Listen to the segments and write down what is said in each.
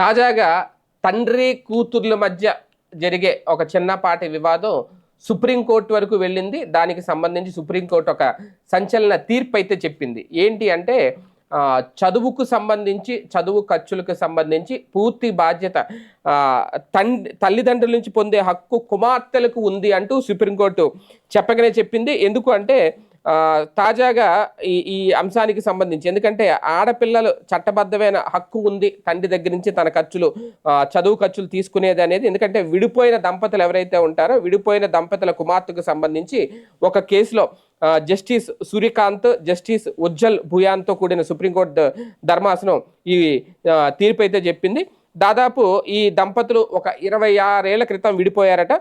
తాజాగా తండ్రి కూతుర్ల మధ్య జరిగే ఒక చిన్నపాటి వివాదం సుప్రీంకోర్టు వరకు వెళ్ళింది. దానికి సంబంధించి సుప్రీంకోర్టు ఒక సంచలన తీర్పు అయితే చెప్పింది. ఏంటి అంటే చదువుకు సంబంధించి చదువు ఖర్చులకు సంబంధించి పూర్తి బాధ్యత తండ్రి తల్లిదండ్రుల నుంచి పొందే హక్కు కుమార్తెలకు ఉంది అంటూ సుప్రీంకోర్టు చెప్పగానే చెప్పింది. ఎందుకు అంటే తాజాగా ఈ ఈ అంశానికి సంబంధించి ఎందుకంటే ఆడపిల్లలు చట్టబద్ధమైన హక్కు ఉంది తండ్రి దగ్గర నుంచి తన ఖర్చులు చదువు ఖర్చులు తీసుకునేది అనేది ఎందుకంటే విడిపోయిన దంపతులు ఎవరైతే ఉంటారో విడిపోయిన దంపతుల కుమార్తెకు సంబంధించి ఒక కేసులో జస్టిస్ సూర్యకాంత్ జస్టిస్ ఉజ్జల్ భూయాన్తో కూడిన సుప్రీంకోర్టు ధర్మాసనం ఈ తీర్పు అయితే చెప్పింది. దాదాపు ఈ దంపతులు ఒక ఇరవై ఆరేళ్ళ క్రితం విడిపోయారట.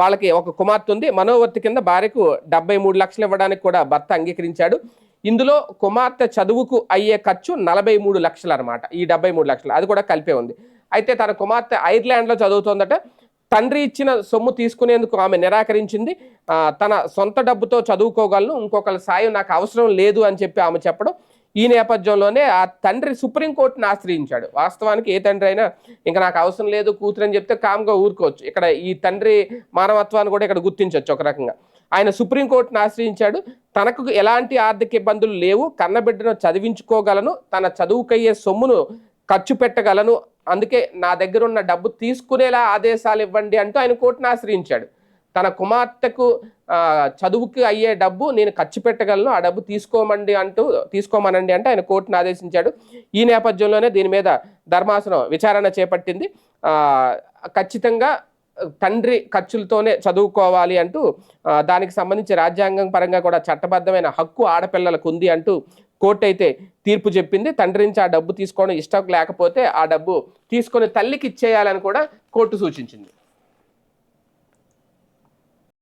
వాళ్ళకి ఒక కుమార్తె ఉంది. మనోవర్తి కింద భార్యకు డెబ్బై మూడు లక్షలు ఇవ్వడానికి కూడా భర్త అంగీకరించాడు. ఇందులో కుమార్తె చదువుకు అయ్యే ఖర్చు నలభై మూడు లక్షలు అనమాట ఈ డెబ్బై మూడు లక్షలు. అది కూడా కలిపే ఉంది. అయితే తన కుమార్తె ఐర్లాండ్లో చదువుతోందట. తండ్రి ఇచ్చిన సొమ్ము తీసుకునేందుకు ఆమె నిరాకరించింది. తన సొంత డబ్బుతో చదువుకోగలను. ఇంకొకరి సాయం నాకు అవసరం లేదు అని చెప్పి ఆమె చెప్పడం. ఈ నేపథ్యంలోనే ఆ తండ్రి సుప్రీంకోర్టును ఆశ్రయించాడు. వాస్తవానికి ఏ తండ్రి అయినా ఇంకా నాకు అవసరం లేదు కూతురు అని చెప్తే కామ్గా ఊరుకోవచ్చు. ఇక్కడ ఈ తండ్రి మానవత్వాన్ని కూడా ఇక్కడ గుర్తించవచ్చు ఒక రకంగా. ఆయన సుప్రీంకోర్టును ఆశ్రయించాడు. తనకు ఎలాంటి ఆర్థిక ఇబ్బందులు లేవు. కన్నబిడ్డను చదివించుకోగలను. తన చదువుకయ్యే సొమ్మును ఖర్చు పెట్టగలను. అందుకే నా దగ్గర ఉన్న డబ్బు తీసుకునేలా ఆదేశాలు ఇవ్వండి అంటూ ఆయన కోర్టును ఆశ్రయించాడు. తన కుమార్తెకు చదువుకి అయ్యే డబ్బు నేను ఖర్చు పెట్టగలను ఆ డబ్బు తీసుకోమండి అంటూ తీసుకోమనండి అంటే ఆయన కోర్టును ఆదేశించాడు. ఈ నేపథ్యంలోనే దీని మీద ధర్మాసనం విచారణ చేపట్టింది. ఖచ్చితంగా తండ్రి ఖర్చులతోనే చదువుకోవాలి అంటూ దానికి సంబంధించి రాజ్యాంగం పరంగా కూడా చట్టబద్ధమైన హక్కు ఆడపిల్లలకు ఉంది అంటూ కోర్టు అయితే తీర్పు చెప్పింది. తండ్రి నుంచి ఆ డబ్బు తీసుకోవడం ఇష్టం లేకపోతే ఆ డబ్బు తీసుకొని తల్లికి ఇచ్చేయాలని కూడా కోర్టు సూచించింది.